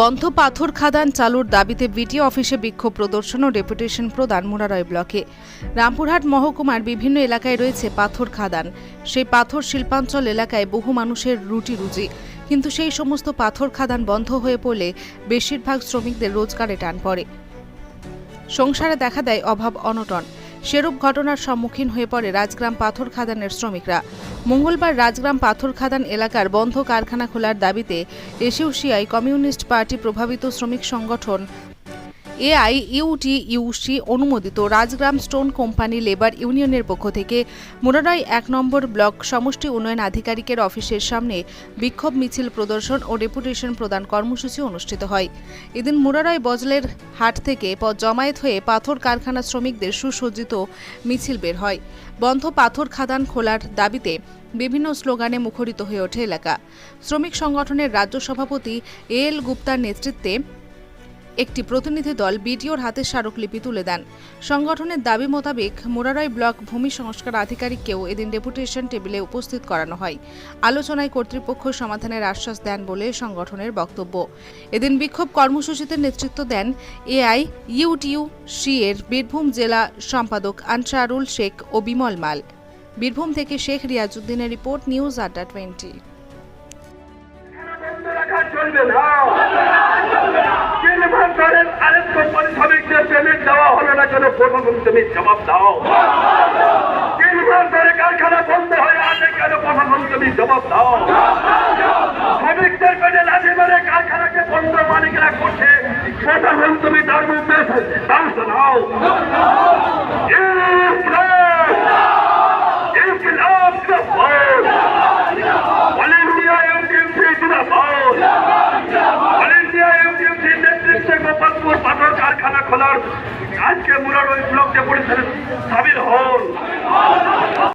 বন্ধ পাথর খাদান চালুর দাবিতে বিটিও অফিসে বিক্ষোভ প্রদর্শন ও ডেপুটেশন প্রদান মুরারয় ব্লকে। রামপুরহাট মহকুমার বিভিন্ন এলাকায় রয়েছে পাথর খাদান। সেই পাথর শিল্পাঞ্চল এলাকায় বহু মানুষের রুটি রুজি কিন্তু সেই সমস্ত পাথর খাদান বন্ধ হয়ে পড়লে বেশিরভাগ শ্রমিকদের রোজগারে টান পড়ে। সংসারে দেখা দেয় অভাব, অনটন। সেরূপ ঘটনার সম্মুখীন হয়ে পড়ে রাজগ্রাম পাথর খাদানের শ্রমিকরা। মঙ্গলবার রাজগ্রাম পাথর খাদান এলাকার বন্ধ কারখানা খোলার দাবিতে এসিউসিআই কমিউনিস্ট পার্টি প্রভাবিত শ্রমিক সংগঠন এআই, ইউটি, ইউসি অনুমোদিত রাজগ্রাম স্টোন কোম্পানি লেবার ইউনিয়নের পক্ষ থেকে মুরারয় এক নম্বর ব্লক সমষ্টি উন্নয়ন আধিকারিকের অফিসের সামনে বিক্ষোভ মিছিল প্রদর্শন ও ডেপুটেশন প্রদান কর্মসূচি অনুষ্ঠিত হয়। এদিন মুরারয় বজলের হাট থেকে পথ জমায়েত হয়ে পাথর কারখানা শ্রমিকদের সুসজ্জিত মিছিল বের হয়। বন্ধ পাথর খাদান খোলার দাবিতে বিভিন্ন স্লোগানে মুখরিত হয়ে ওঠে এলাকা। শ্রমিক সংগঠনের রাজ্য সভাপতি এ এল গুপ্তার নেতৃত্বে একটি প্রতিনিধি দল বিডিওর হাতে স্মারকলিপি তুলে দেন। সংগঠনের দাবি মোতাবেক মোরারয় ব্লক ভূমি সংস্কার আধিকারিককেও এদিন ডেপুটেশন টেবিলে উপস্থিত করানো হয়। আলোচনায় কর্তৃপক্ষ সমাধানের আশ্বাস দেন বলে সংগঠনের বক্তব্য। এদিন বিক্ষোভ কর্মসূচিতে নেতৃত্ব দেন এআই, ইউটিউ সি এর বীরভূম জেলা সম্পাদক আনসারুল শেখ ও বিমল মাল। বীরভূম থেকে শেখ রিয়াজউদ্দিনের রিপোর্ট নিউজ আড্ডা টোয়েন্টি। না আরেক কোম্পানি শ্রমিকদের পেমেন্ট দেওয়া হলো না কেন? প্রশাসন তুমি জবাব দাও। তিন মাস ধরে কারখানা বন্ধ হয়ে আছে কেন? প্রশাসন তুমি জবাব দাও। শ্রমিকদের পেটে লাঠি মেরে কারখানাকে বন্ধ মালিকরা করছে। প্রশাসন তুমি তার মধ্যে ব্যবস্থা নাও কারখানা খোলার আজকে মুরার ওই ব্লক ডেপুটেশন সামিল হন।